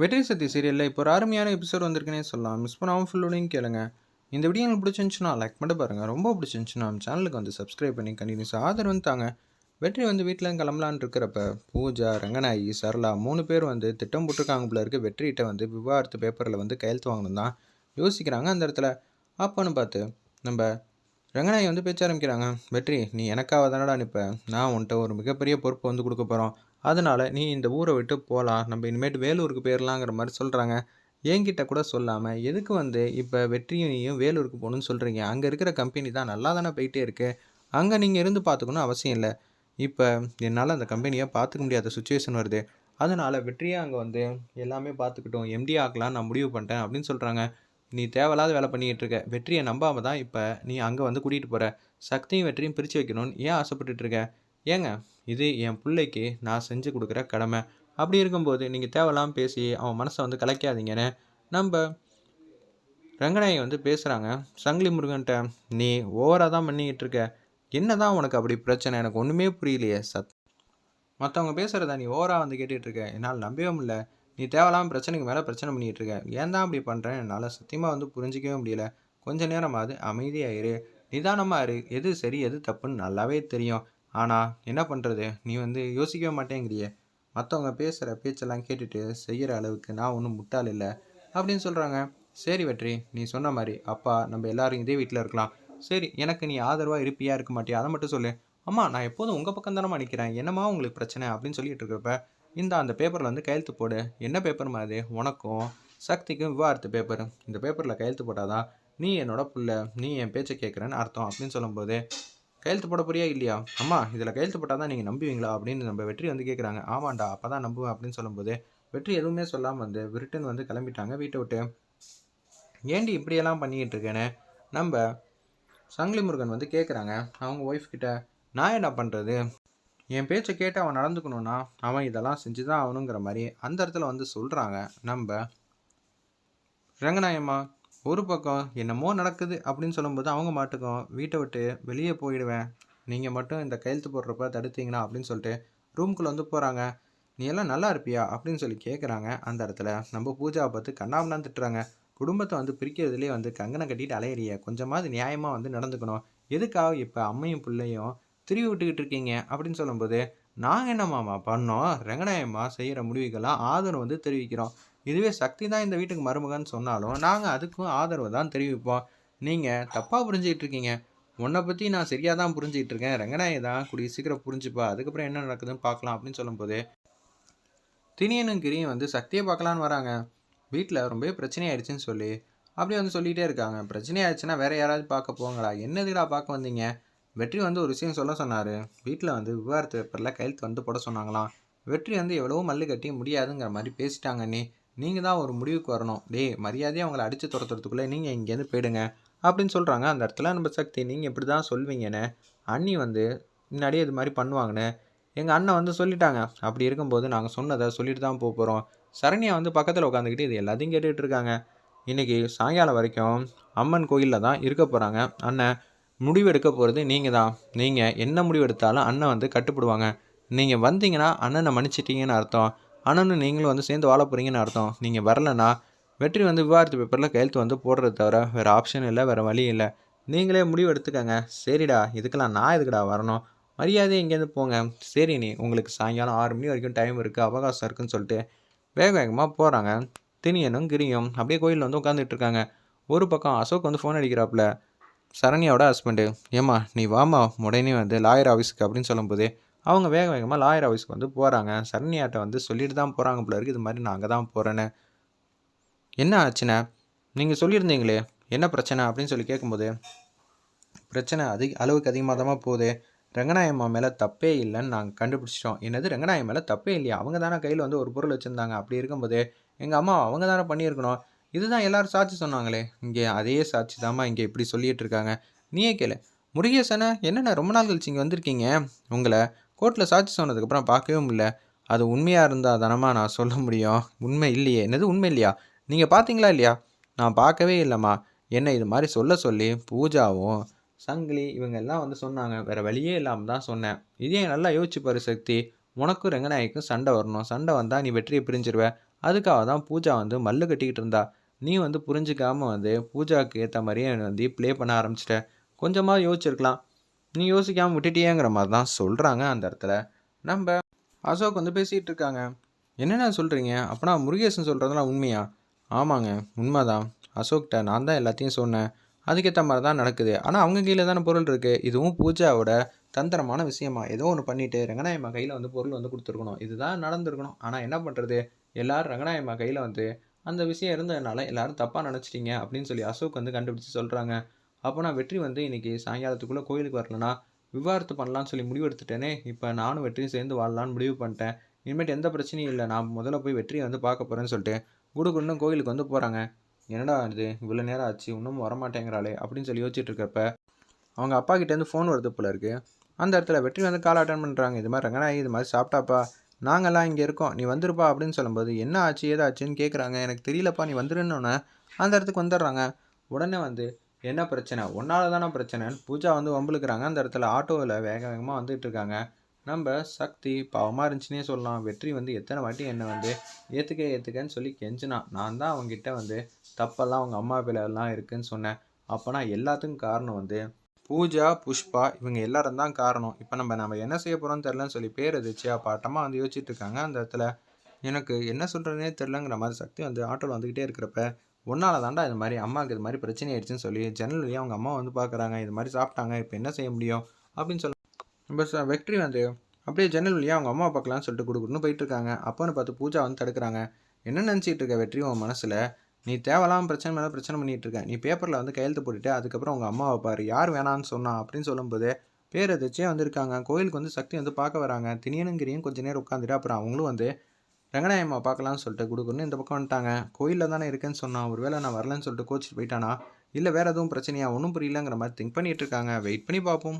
வெற்றி சக்தி சீரியலில் இப்போ ஒரு அருமையான எபிசோட் வந்திருக்குன்னே சொல்லலாம். மிஸ் பண்ணாமல் ஃபுல்லோடையும் கேளுங்க. இந்த வீடியோ எனக்கு பிடிச்சிருந்துச்சுன்னா லைக் பண்ணி பாருங்கள் ரொம்ப பிடிச்சிருந்துச்சுன்னா நம்ம சேனலுக்கு வந்து சப்ஸ்கிரைப் பண்ணி கண்டினியூஸ் ஆதரவு வந்து தாங்க. வெற்றி வந்து வீட்டில் கிளம்பலான்னு இருக்கிறப்ப பூஜா ரங்கநாயகி சரளா மூணு பேர் வந்து திட்டம் போட்டிருக்காங்க போல இருக்கு. வெற்றிகிட்ட வந்து விவாகரத்து பேப்பரில் வந்து கையெழுத்து வாங்கணும் தான் யோசிக்கிறாங்க அந்த இடத்துல. அப்போன்னு பார்த்து நம்ம ரங்கநாயகி வந்து பேச்ச ஆரம்பிக்கிறாங்க. வெற்றி நீ எனக்காக தானடா நிற்ப நான் உன்கிட்ட ஒரு மிகப்பெரிய பொறுப்பு வந்து கொடுக்க போகிறோம் அதனால் நீ இந்த ஊரை விட்டு போகலாம் நம்ம இனிமேட்டு வேலூருக்கு போயிடலாங்கிற மாதிரி சொல்கிறாங்க என்கிட்ட கூட சொல்லாமல் எதுக்கு வந்து இப்போ வெற்றியும் வேலூருக்கு போகணுன்னு சொல்கிறீங்க அங்கே இருக்கிற கம்பெனி தான் நல்லா தானே போயிட்டே இருக்குது அங்கே நீங்கள் இருந்து பார்த்துக்கணும் அவசியம் இல்லை. இப்போ என்னால் அந்த கம்பெனியை பார்த்துக்க முடியாத சுச்சுவேஷன் வருது. அதனால் வெற்றியை அங்கே வந்து எல்லாமே பார்த்துக்கிட்டோம் எம்டி ஆக்கலாம் நான் முடிவு பண்ணிட்டேன் அப்படின்னு சொல்கிறாங்க நீ தேவையில்லாத வேலை பண்ணிக்கிட்டு இருக்க. வெற்றியை நம்பாமல் தான் இப்போ நீ அங்கே வந்து கூட்டிகிட்டு போகிற சக்தியும் வெற்றியும் பிரித்து வைக்கணும்னு ஏன் ஆசைப்பட்டுட்ருக்க ஏங்க இது என் பிள்ளைக்கு நான் செஞ்சு கொடுக்குற கடமை. அப்படி இருக்கும்போது நீங்கள் தேவையில்லாமல் பேசி அவன் மனசை வந்து கலைக்காதீங்கன்னு நம்ம ரங்கநாயகி வந்து பேசுகிறாங்க சங்கிலி முருகன்ட்ட நீ ஓவராக தான் பண்ணிக்கிட்டு இருக்க. என்ன தான் உனக்கு அப்படி பிரச்சனை? எனக்கு ஒன்றுமே புரியலையே சத் மற்றவங்க பேசுகிறத நீ ஓவராக வந்து கேட்டுட்டு இருக்க. என்னால் நம்பவே முடியல. நீ தேவையில்லாமல் பிரச்சனைக்கு மேலே பிரச்சனை பண்ணிகிட்டு இருக்க. ஏன் தான் அப்படி பண்ணுறேன் என்னால் சத்தியமாக வந்து புரிஞ்சிக்கவே முடியல. கொஞ்ச நேரமாவது அமைதியாயிரு நிதானமாக இரு. எது சரி எது தப்புன்னு நல்லாவே தெரியும். ஆனால் என்ன பண்ணுறது நீ வந்து யோசிக்கவே மாட்டேங்கிறியே. மற்றவங்க பேசுகிற பேச்செல்லாம் கேட்டுட்டு செய்கிற அளவுக்கு நான் ஒன்றும் முட்டாள் இல்லை அப்படின்னு சொல்கிறாங்க சரி வெற்றி நீ சொன்ன மாதிரி அப்பா நம்ம எல்லாரும் இதே வீட்டில் இருக்கலாம். சரி எனக்கு நீ ஆதரவாக இருப்பியா இருக்க மாட்டியா? அதை மட்டும் சொல்லு. அம்மா நான் எப்போதும் உங்கள் பக்கம் தானே நிற்கிறேன் என்னம்மா உங்களுக்கு பிரச்சனை அப்படின்னு சொல்லிட்டு இருக்கிறப்ப இந்த அந்த பேப்பரில் வந்து கையெழுத்து போடு. என்ன பேப்பர்மா அது? உனக்கும் சக்திக்கும் விவாகரத்து பேப்பர் இந்த பேப்பரில் கையெழுத்து போட்டாதான் நீ என்னோட பிள்ளை நீ என் பேச்சை கேட்குறேன்னு அர்த்தம் அப்படின்னு சொல்லும்போது கையெழுத்து போட போறியா இல்லையா? அம்மா இதில் கையெழுத்து போட்டால் தான் நீங்கள் நம்புவீங்களா? அப்படின்னு நம்ம வெற்றி வந்து கேட்குறாங்க ஆமாண்டா அப்போ தான் நம்புவேன் அப்படின்னு சொல்லும்போது வெற்றி எதுவுமே சொல்லாமல் வந்து விருட்டன் வந்து கிளம்பிட்டாங்க வீட்டை விட்டு. ஏண்டி இப்படியெல்லாம் பண்ணிக்கிட்டு இருக்கேன்னு நம்ம சங்கிலி முருகன் வந்து கேட்குறாங்க அவங்க ஒய்ஃப் கிட்ட நான் என்ன பண்ணுறது என் பேச்சை கேட்டு அவன் நடந்துக்கணும்னா அவன் இதெல்லாம் செஞ்சு தான் ஆகணுங்கிற மாதிரி அந்த இடத்துல வந்து சொல்கிறாங்க நம்ம ரங்கநாயம்மா ஒரு பக்கம் என்னமோ நடக்குது அப்படின்னு சொல்லும்போது அவங்க மாட்டுக்கும் வீட்டை விட்டு வெளியே போயிடுவேன். நீங்கள் மட்டும் இந்த கையெழுத்து போடுறப்ப தடுத்தீங்கன்னா அப்படின்னு சொல்லிட்டு ரூம்குள்ளே வந்து போகிறாங்க நீ எல்லாம் நல்லா இருப்பியா? அப்படின்னு சொல்லி கேட்குறாங்க அந்த இடத்துல. நம்ம பூஜாவை பார்த்து கண்ணாமலாம் திட்டுறாங்க. குடும்பத்தை வந்து பிரிக்கிறதுலேயே வந்து கங்கனை கட்டிட்டு அலையறிய கொஞ்சமாவது நியாயமாக வந்து நடந்துக்கணும். எதுக்காக இப்போ அம்மையும் பிள்ளையும் திருவி விட்டுக்கிட்டு இருக்கீங்க? அப்படின்னு சொல்லும்போது நாங்கள் என்னம்மாம்மா பண்ணோம்? ரங்கநாயம்மா செய்கிற முடிவுகள்லாம் ஆதரவு வந்து தெரிவிக்கிறோம். இதுவே சக்தி தான் இந்த வீட்டுக்கு மருமகன்னு சொன்னாலும் நாங்கள் அதுக்கும் ஆதரவு தான் தெரிவிப்போம். நீங்கள் தப்பாக புரிஞ்சுக்கிட்டு இருக்கீங்க. உன்னை பற்றி நான் சரியாக தான் புரிஞ்சுக்கிட்டு இருக்கேன். ரங்கநாயை தான் கூடிய சீக்கிரம் புரிஞ்சுப்பா. அதுக்கப்புறம் என்ன நடக்குதுன்னு பார்க்கலாம் அப்படின்னு சொல்லும்போது தினியனும் கிரியும் வந்து சக்தியை பார்க்கலான்னு வராங்க. வீட்டில் ரொம்பவே பிரச்சனையாயிடுச்சுன்னு சொல்லி அப்படியே வந்து சொல்லிகிட்டே இருக்காங்க. பிரச்சனையாயிடுச்சுன்னா வேற யாராவது பார்க்க போங்களா என்னதுடா பார்க்க வந்தீங்க? வெற்றி வந்து ஒரு விஷயம் சொல்ல சொன்னார். வீட்டில் வந்து விவாகரத்து பேப்பரில் கையெழுத்து வந்து போட சொன்னாங்களாம். வெற்றி வந்து எவ்வளவோ மல்லு கட்டி முடியாதுங்கிற மாதிரி பேசிட்டாங்க நீ நீங்கள் தான் ஒரு முடிவுக்கு வரணும். டேய் மரியாதையாக அவங்கள அடித்து துரத்துறதுக்குள்ளே நீங்கள் இங்கேருந்து போயிடுங்க. அப்படின்னு சொல்கிறாங்க அந்த இடத்துல நம்ம சக்தி நீங்கள் இப்படி தான் சொல்வீங்கன்னு. அண்ணி வந்து முன்னாடியே இது மாதிரி பண்ணுவாங்கன்னு. எங்கள் அண்ணன் வந்து சொல்லிட்டாங்க. அப்படி இருக்கும்போது நாங்கள் சொன்னதை சொல்லிட்டு தான் போக போகிறோம் சரண்யா வந்து பக்கத்தில் உட்காந்துக்கிட்டு இது எல்லாத்தையும் கேட்டுகிட்டு இருக்காங்க. இன்றைக்கி சாயங்காலம் வரைக்கும் அம்மன் கோயிலில் தான் இருக்க போகிறாங்க அண்ணன் முடிவு எடுக்க போகிறது நீங்கள் தான். நீங்கள் என்ன முடிவு எடுத்தாலும் அண்ணன் வந்து கட்டுப்படுவாங்க. நீங்கள் வந்தீங்கன்னா அண்ணனை மன்னிச்சிட்டீங்கன்னு அர்த்தம். அண்ணனும் நீங்களும் வந்து சேர்ந்து வாழ போகிறீங்கன்னு அர்த்தம். நீங்கள் வரலன்னா வெற்றி வந்து விவாதத்து பேப்பரில் கையெழுத்து வந்து போடுறது தவிர வேறு ஆப்ஷன் இல்லை வேறு வழி இல்லை. நீங்களே முடிவு எடுத்துக்கங்க. சரிடா இதுக்கெல்லாம் நான் இதுக்குடா வரணும்? மரியாதை இங்கேருந்து போங்க. சரி நீ உங்களுக்கு சாயங்காலம் ஆறு மணி வரைக்கும் டைம் இருக்குது அவகாசம் இருக்குன்னு சொல்லிட்டு வேக வேகமாக போகிறாங்க தினியனும் கிரியும் அப்படியே கோயிலில் வந்து உட்காந்துட்டு இருக்காங்க. ஒரு பக்கம் அசோக் வந்து ஃபோன் அடிக்கிறாப்புல. சரண்யாவோட ஹஸ்பண்டு ஏம்மா நீ வாமா உடனே வந்து லாயர் ஆஃபீஸுக்கு அப்படின்னு சொல்லும்போது அவங்க வேக வேகமாக லாயர் ஆஃபீஸ்க்கு வந்து போகிறாங்க சரண்யாட்ட வந்து சொல்லிட்டு தான் போகிறாங்க போல இருக்குது இது மாதிரி நான் அங்கே தான் போகிறேன்னு என்ன ஆச்சுண்ணே நீங்கள் சொல்லியிருந்தீங்களே என்ன பிரச்சனை அப்படின்னு சொல்லி கேட்கும்போது பிரச்சனை அதிக அளவுக்கு அதிகமாக தான் போகுது. ரங்கநாயம்மா மேலே தப்பே இல்லைன்னு நாங்கள் கண்டுபிடிச்சிட்டோம். என்னது ரங்கநாயம் மேலே தப்பே இல்லையா? அவங்க தானே கையில் வந்து ஒரு பொருள் வச்சுருந்தாங்க. அப்படி இருக்கும்போது எங்கள் அம்மா அவங்க தானே பண்ணியிருக்கணும். இதுதான் எல்லாரும் சாட்சி சொன்னாங்களே. இங்கே அதே சாட்சி தாம்மா இங்கே இப்படி சொல்லிகிட்டு இருக்காங்க. நீயே கேளு. முருகேசனை என்னென்ன ரொம்ப நாள் கழிச்சு இங்கே வந்திருக்கீங்க? உங்களை கோர்ட்டில் சாட்சி சொன்னதுக்கப்புறம் பார்க்கவே முடியல. அது உண்மையாக இருந்தால் தானம்மா நான் சொல்ல முடியும். உண்மை இல்லையே. என்னது உண்மை இல்லையா? நீங்கள் பார்த்தீங்களா இல்லையா? நான் பார்க்கவே இல்லைம்மா. என்ன இது மாதிரி சொல்ல சொல்லி பூஜாவும் சங்கிலி இவங்க எல்லாம் வந்து சொன்னாங்க. வேறு வழியே இல்லாமல் தான் சொன்னேன். இதே நல்லா யோசிச்சு சக்தி. உனக்கும் ரங்கநாயக்கும் சண்டை வரணும். சண்டை வந்தால் நீ வெற்றியை பிரிஞ்சிருவ. அதுக்காக தான் பூஜா வந்து மல்லு கட்டிக்கிட்டு இருந்தா. நீ வந்து புரிஞ்சிக்காமல் வந்து பூஜாவுக்கு ஏற்ற மாதிரியே வந்து ப்ளே பண்ண ஆரம்பிச்சிட்ட. கொஞ்சமாக யோசிச்சிருக்கலாம். நீ யோசிக்காமல் விட்டுட்டியேங்கிற மாதிரி தான் சொல்கிறாங்க அந்த இடத்துல. நம்ம அசோக் வந்து பேசிகிட்டு இருக்காங்க என்னென்ன சொல்கிறீங்க அப்போனா முருகேசன் சொல்கிறதெல்லாம் உண்மையா? ஆமாங்க உண்மைதான். அசோக்கிட்ட நான் தான் எல்லாத்தையும் சொன்னேன். அதுக்கேற்ற மாதிரி தான் நடக்குது. ஆனால் அவங்க கையில் தானே பொருள் இருக்குது இதுவும் பூஜாவோட தந்திரமான விஷயமா? ஏதோ ஒன்று பண்ணிவிட்டு ரங்கநாயம்மா கையில் வந்து பொருள் வந்து கொடுத்துருக்கணும். இதுதான் நடந்திருக்கணும். ஆனால் என்ன பண்ணுறது எல்லோரும் ரங்கநாயம்மா கையில் வந்து அந்த விஷயம் இருந்ததுனால எல்லோரும் தப்பாக நினச்சிட்டீங்க. அப்படின்னு சொல்லி அசோக் வந்து கண்டுபிடிச்சி சொல்கிறாங்க அப்போ நான் வெற்றி வந்து இன்றைக்கி சாயங்காலத்துக்குள்ளே கோயிலுக்கு வரலனா விவாகரத்து பண்ணலான்னு சொல்லி முடிவு எடுத்துட்டேனே இப்போ நானும் வெற்றியும் சேர்ந்து வாழலான்னு முடிவு பண்ணிட்டேன். இனிமேட்டு எந்த பிரச்சனையும் இல்லை. நான் முதல்ல போய் வெற்றியை வந்து பார்க்க போகிறேன்னு சொல்லிட்டு குடுகுன்னு கோயிலுக்கு வந்து போகிறாங்க என்னடா இது? இவ்வளோ நேரம் ஆச்சு. இன்னும் வரமாட்டேங்கிறாளே அப்படின்னு சொல்லி யோசிச்சுட்டு இருக்கப்ப அவங்க அப்பா கிட்டேருந்து ஃபோன் வருது போல இருக்குது அந்த இடத்துல வெற்றி வந்து கால் அட்டன் பண்ணுறாங்க இது மாதிரி ரங்கனா இது மாதிரி சாப்பிட்டாப்பா. நாங்கள்லாம் இங்கே இருக்கோம். நீ வந்துருப்பா அப்படின்னு சொல்லும்போது என்ன ஆச்சு? ஏதாச்சுன்னு கேட்குறாங்க எனக்கு தெரியலப்பா. நீ வந்துருன்னொன்னே அந்த இடத்துக்கு வந்துடுறாங்க. உடனே வந்து என்ன பிரச்சனை? ஒன்னால தானே பிரச்சனைன்னு பூஜா வந்து வம்புழுக்கிறாங்க. அந்த இடத்துல ஆட்டோவில் வேக வேகமாக வந்துட்டு இருக்காங்க. நம்ம சக்தி பாவமாக இருந்துச்சுன்னே சொல்லலாம். வெற்றி வந்து எத்தனை வாட்டி என்னை வந்து ஏற்றுக்க ஏற்றுக்கன்னு சொல்லி கெஞ்சினா நான் தான் அவங்ககிட்ட வந்து தப்பெல்லாம் அவங்க அம்மா பிள்ளைலாம் இருக்குதுன்னு சொன்னேன். அப்போனா எல்லாத்துக்கும் காரணம் வந்து பூஜா புஷ்பா இவங்க எல்லாரும் தான் காரணம். இப்போ நம்ம நம்ம என்ன செய்ய போகிறோம்னு தெரிலன்னு சொல்லி பேர் எதிர்த்து அப்போ வந்து யோசிச்சுட்டு இருக்காங்க. அந்த இடத்துல எனக்கு என்ன சொல்கிறதுனே தெரிலங்கிற மாதிரி சக்தி வந்து ஆட்டோவில் வந்துக்கிட்டே இருக்கிறப்ப ஒன்னால தாண்டா இது மாதிரி அம்மாவுக்கு இது மாதிரி பிரச்சனை ஆயிடுச்சுன்னு சொல்லி ஜன்னல் வழியாக அவங்க அம்மா வந்து பார்க்குறாங்க இது மாதிரி சாப்பிட்டாங்க இப்போ என்ன செய்ய முடியும் அப்படின்னு சொல்ல நம்ம வெற்றி வந்து அப்படியே ஜன்னல் வழியாக அவங்க அம்மா பார்க்கலாம்னு சொல்லிட்டு கொடுக்குன்னு போயிட்டு இருக்காங்க அப்போன்னு பார்த்து பூஜா வந்து தடுக்கிறாங்க. என்ன நினச்சிட்டு இருக்க வெற்றி உன் மனசில்? நீ தேவையில்லாமல் பிரச்சனை மேலே பிரச்சனை பண்ணிட்டு இருக்க. நீ பேப்பரில் வந்து கையெழுத்து போட்டுட்டு அதுக்கப்புறம் உங்கள் அம்மாவை பாரு. யார் வேணான்னு சொன்னா அப்படின்னு சொல்லும்போது பேர் எதிர்த்தே வந்திருக்காங்க. கோயிலுக்கு வந்து சக்தி வந்து பார்க்க வராங்க. திணியனுங்கிரியும் கொஞ்ச நேரம் உட்காந்துட்டு அப்புறம் அவங்களும் வந்து ரங்கநாயம்மா பார்க்கலாம்னு சொல்லிட்டு கொடுக்குன்னு இந்த பக்கம் வந்துட்டாங்க. கோயிலில் தானே இருக்கேன்னு சொன்னான். ஒருவேளை நான் வரலன்னு சொல்லிட்டு கோச்சிட்டு போயிட்டானா? இல்லை வேறு எதுவும் பிரச்சனையா? ஒன்றும் புரியலங்கிற மாதிரி திங்க் பண்ணிகிட்டு இருக்காங்க. வெயிட் பண்ணி பார்ப்போம்.